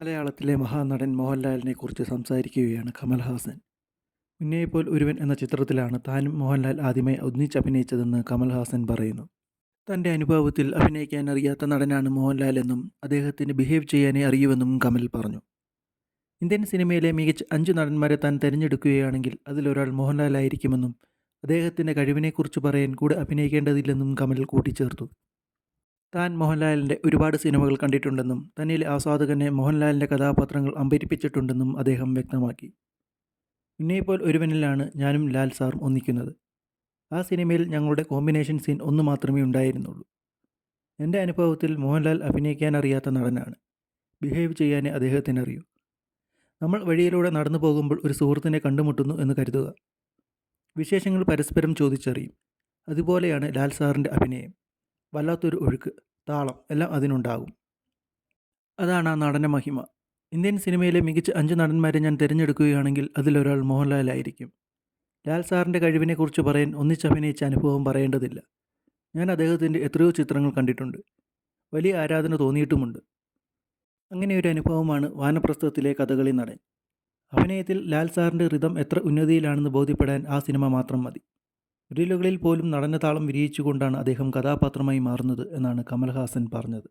മലയാളത്തിലെ മഹാനടൻ മോഹൻലാലിനെ കുറിച്ച് സംസാരിക്കുകയാണ് കമൽഹാസൻ. മുന്നേപ്പോൾ ഒരുവൻ എന്ന ചിത്രത്തിലാണ് താനും മോഹൻലാൽ ആദ്യമായി ഒന്നിച്ചഭിനയിച്ചതെന്ന് കമൽഹാസൻ പറയുന്നു. തന്റെ അനുഭവത്തിൽ അഭിനയിക്കാൻ അറിയാത്ത നടനാണ് മോഹൻലാൽ എന്നും അദ്ദേഹത്തിന് ബിഹേവ് ചെയ്യാനേ അറിയുമെന്നും കമൽ പറഞ്ഞു. ഇന്ത്യൻ സിനിമയിലെ മികച്ച അഞ്ച് നടന്മാരെ താൻ തിരഞ്ഞെടുക്കുകയാണെങ്കിൽ അതിലൊരാൾ മോഹൻലാലായിരിക്കുമെന്നും അദ്ദേഹത്തിന്റെ കഴിവിനെക്കുറിച്ച് പറയാൻ കൂടെ അഭിനയിക്കേണ്ടതില്ലെന്നും കമൽ കൂട്ടിച്ചേർത്തു. താൻ മോഹൻലാലിന്റെ ഒരുപാട് സിനിമകൾ കണ്ടിട്ടുണ്ടെന്നും തന്നിലെ ആസ്വാദകനെ മോഹൻലാലിന്റെ കഥാപാത്രങ്ങൾ അമ്പരിപ്പിച്ചിട്ടുണ്ടെന്നും അദ്ദേഹം വ്യക്തമാക്കി. ഉന്നയിപ്പോൾ ഒരുവനിലാണ് ഞാനും ലാൽ സാറും ഒന്നിക്കുന്നത്. ആ സിനിമയിൽ ഞങ്ങളുടെ കോമ്പിനേഷൻ സീൻ ഒന്ന് മാത്രമേ ഉണ്ടായിരുന്നുള്ളൂ. എന്റെ അനുഭവത്തിൽ മോഹൻലാൽ അഭിനയിക്കാൻ അറിയാത്ത നടനാണ്. ബിഹേവ് ചെയ്യാനേ അദ്ദേഹത്തിന് അറിയൂ നമ്മൾ വഴിയിലൂടെ നടന്നു പോകുമ്പോൾ ഒരു സുഹൃത്തിനെ കണ്ടുമുട്ടുന്നു എന്ന് കരുതുക. വിശേഷങ്ങൾ പരസ്പരം ചോദിച്ചറിയും. അതുപോലെയാണ് ലാൽ സാറിന്റെ അഭിനയം. വല്ലാത്തൊരു ഒഴുക്ക് താളം എല്ലാം അതിനുണ്ടാകും. അതാണ് ആ നടന മഹിമ. ഇന്ത്യൻ സിനിമയിലെ മികച്ച അഞ്ച് നടന്മാരെ ഞാൻ തിരഞ്ഞെടുക്കുകയാണെങ്കിൽ അതിലൊരാൾ മോഹൻലാലായിരിക്കും ലാൽ സാറിന്റെ കഴിവിനെക്കുറിച്ച് പറയാൻ ഒന്നിച്ചഭിനയിച്ച അനുഭവം പറയേണ്ടതില്ല. ഞാൻ അദ്ദേഹത്തിന്റെ എത്രയോ ചിത്രങ്ങൾ കണ്ടിട്ടുണ്ട്. വലിയ ആരാധന തോന്നിയിട്ടുമുണ്ട്. അങ്ങനെ ഒരു അനുഭവമാണ് വാനപ്രസ്ഥത്തിലെ കഥകളി നടൻ. അഭിനയത്തിൽ ലാൽ സാറിന്റെ റിതം എത്ര ഉന്നതിയിലാണെന്ന് ബോധ്യപ്പെടാൻ ആ സിനിമ മാത്രം മതി. റീലുകളിൽ പോലും നടനതാളം വിരിയിച്ചുകൊണ്ടാണ് അദ്ദേഹം കഥാപാത്രമായി മാറുന്നത് എന്നാണ് കമൽഹാസൻ പറഞ്ഞത്.